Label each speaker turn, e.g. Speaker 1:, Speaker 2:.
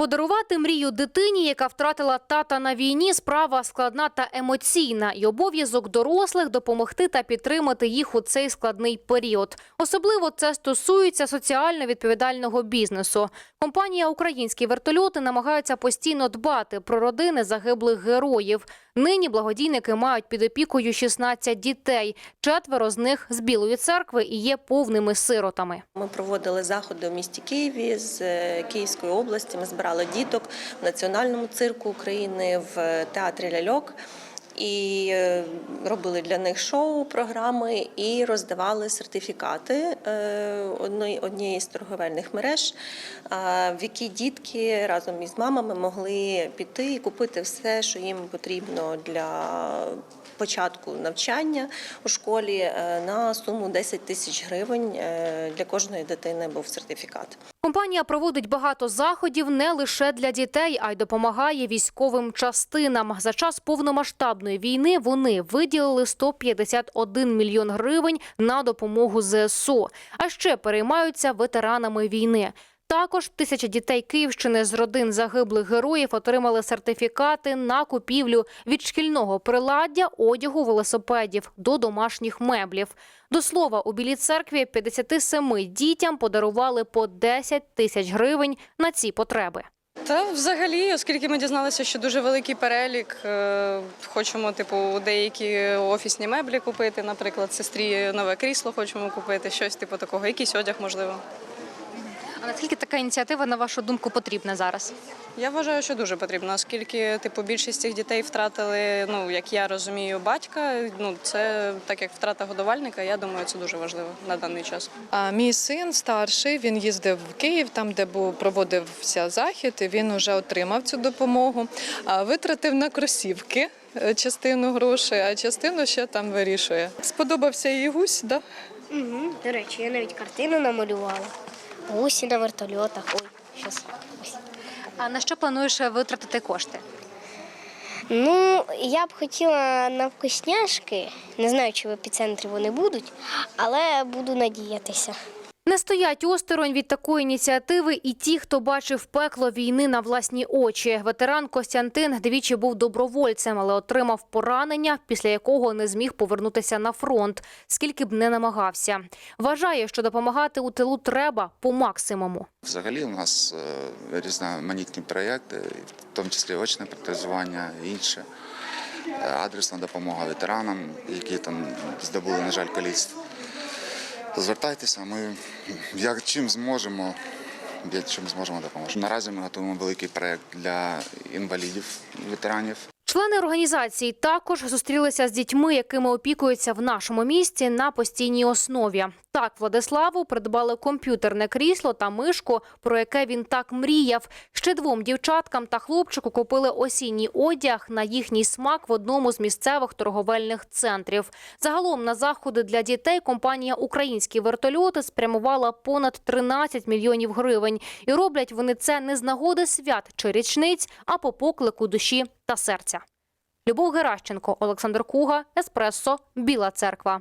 Speaker 1: Подарувати мрію дитині, яка втратила тата на війні, справа складна та емоційна, і обов'язок дорослих допомогти та підтримати їх у цей складний період. Особливо це стосується соціально відповідального бізнесу. Компанія Українські вертольоти намагаються постійно дбати про родини загиблих героїв. Нині благодійники мають під опікою 16 дітей. Четверо з них з Білої церкви і є повними сиротами.
Speaker 2: Ми проводили заходи у місті Києві з е, Київської області. Ми збирали діток в Національному цирку України, в театрі Ляльок. І е, робили для них шоу, програми і роздавали сертифікати е, однієї з торговельних мереж, е, в які дітки разом із мамами могли піти і купити все, що їм потрібно для початку навчання у школі е, на суму 10 тисяч гривень. Е, Для кожної дитини був сертифікат.
Speaker 1: Компанія проводить багато заходів не лише для дітей, а й допомагає військовим частинам. За час повномасштабної війни вони виділили 151 мільйон гривень на допомогу ЗСУ. А ще переймаються ветеранами війни. Також тисяча дітей Київщини з родин загиблих героїв отримали сертифікати на купівлю від шкільного приладдя, одягу, велосипедів до домашніх меблів. До слова, у Білій церкві 57 дітям подарували по 10 тисяч гривень на ці потреби.
Speaker 3: Та взагалі, оскільки ми дізналися, що дуже великий перелік, е, хочемо, типу, деякі офісні меблі купити, наприклад, сестрі нове крісло хочемо купити, щось типу такого, якийсь одяг, можливо.
Speaker 1: А наскільки така ініціатива, на вашу думку, потрібна зараз?
Speaker 3: Я вважаю, що дуже потрібно, оскільки типу більшість цих дітей втратили, ну як я розумію, батька. Ну це так як втрата годувальника. Я думаю, це дуже важливо на даний час.
Speaker 4: А мій син старший, він їздив в Київ, там, де був проводився захід, і він вже отримав цю допомогу. А витратив на кросівки е, частину грошей, а частину ще там вирішує. Сподобався їй гусь, да?
Speaker 5: Угу. До речі, я навіть картину намалювала. Гусі на вертольотах. Ой, щас.
Speaker 1: А на що плануєш витратити кошти?
Speaker 5: Ну, я б хотіла на вкусняшки. Не знаю, чи в епіцентрі вони будуть, але буду надіятися.
Speaker 1: Не стоять осторонь від такої ініціативи і ті, хто бачив пекло війни на власні очі. Ветеран Костянтин двічі був добровольцем, але отримав поранення, після якого не зміг повернутися на фронт, скільки б не намагався. Вважає, що допомагати у тилу треба по максимуму.
Speaker 6: Взагалі у нас е, різноманітні проєкти, в тому числі очне протезування інше. Е, Адресна допомога ветеранам, які там здобули, на жаль, каліцтво. Звертайтеся, ми як чим зможемо, як чим зможемо допоможемо. Наразі ми готуємо великий проект для інвалідів, ветеранів.
Speaker 1: Члени організації також зустрілися з дітьми, якими опікуються в нашому місті на постійній основі. Так, Владиславу придбали комп'ютерне крісло та мишку, про яке він так мріяв. Ще двом дівчаткам та хлопчику купили осінній одяг на їхній смак в одному з місцевих торговельних центрів. Загалом на заходи для дітей компанія Українські вертольоти спрямувала понад 13 мільйонів гривень. І роблять вони це не з нагоди свят чи річниць, а по поклику душі та серця. Любов Геращенко, Олександр Куга, Еспресо, Біла Церква.